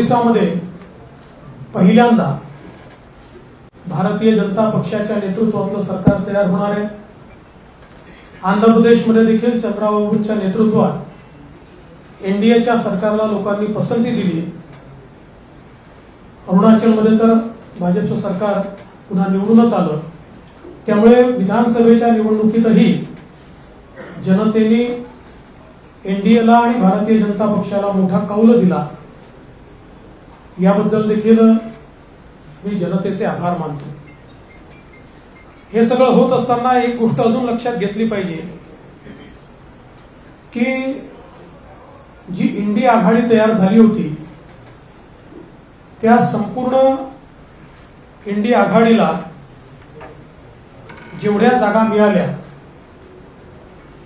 ओरिसामध्ये पहिल्यांदा भारतीय जनता पक्षाच्या नेतृत्वातलं सरकार तयार होणार आहे. आंध्र प्रदेशमध्ये देखील चंद्राबाबूंच्या नेतृत्वात एनडीएच्या सरकारला लोकांनी पसंती दिली अरुणाचलमध्ये तर भाजपचं सरकार पुन्हा निवडूनच आलं. त्यामुळे विधानसभेच्या निवडणुकीतही जनतेने एनडीएला आणि भारतीय जनता पक्षाला मोठा कौल दिला. याबद्दल देखील मी जनतेचे आभार मानतो. हे सगळं होत असताना एक गोष्ट अजून लक्षात घेतली पाहिजे की जी इंडी आघाडी तयार झाली होती त्या संपूर्ण इंडी आघाडीला जेवढ्या जागा मिळाल्या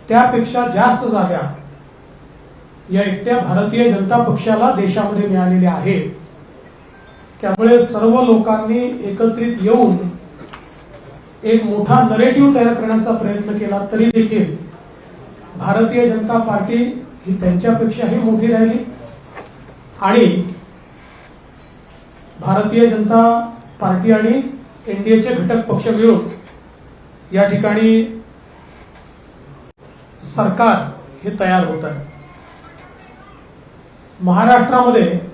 त्यापेक्षा जास्त जागा या एकट्या भारतीय जनता पक्षाला देशामध्ये मिळालेल्या आहेत. त्यामुळे सर्व लोकांनी एकत्रित येऊन एक मोठा नरेटिव्ह तयार करण्याचा प्रयत्न केला तरी देखील भारतीय जनता पार्टी ही त्यांच्यापेक्षाही मोठी राहिली. आणि भारतीय जनता पार्टी आणि एनडीएचे घटक पक्ष मिळून या ठिकाणी सरकार हे तयार होत आहे. महाराष्ट्रामध्ये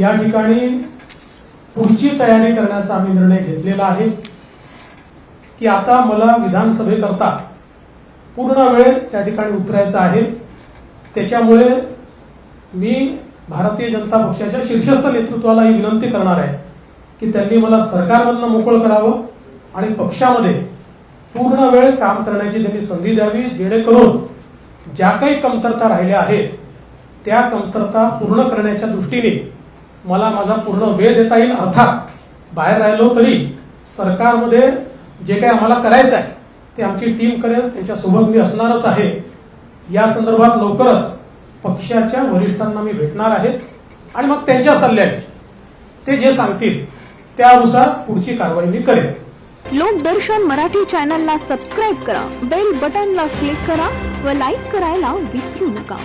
या ठिकाणी पुढची तयारी करण्याचा आम्ही निर्णय घेतलेला आहे. की आता मला विधानसभेकरता पूर्ण वेळ त्या ठिकाणी उतरायचा आहे. त्याच्यामुळे मी भारतीय जनता पक्षाच्या शीर्षस्थ नेतृत्वाला ही विनंती करणार आहे की त्यांनी मला सरकारमधनं मोकळं करावं आणि पक्षामध्ये पूर्ण वेळ काम करण्याची त्यांनी संधी द्यावी जेणेकरून ज्या काही कमतरता राहिल्या आहेत त्या कमतरता पूर्ण करण्याच्या दृष्टीने मला माझा पूर्ण वेळ देता येईल अर्थात बाहेर राहिलो तरी सरकारमध्ये जे काही आम्हाला करायचं आहे ते आमची टीम करेल त्यांच्यासोबत मी असणारच आहे. या संदर्भात लवकरच पक्षाच्या वरिष्ठांना मी भेटणार आहे आणि मग त्यांच्या सल्ल्याने ते जे सांगतील त्यानुसार पुढची कारवाई मी करेन. लोकदर्शन मराठी चॅनलला सबस्क्राईब करा बेल बटनला क्लिक करा व लाईक करायला विसरू नका.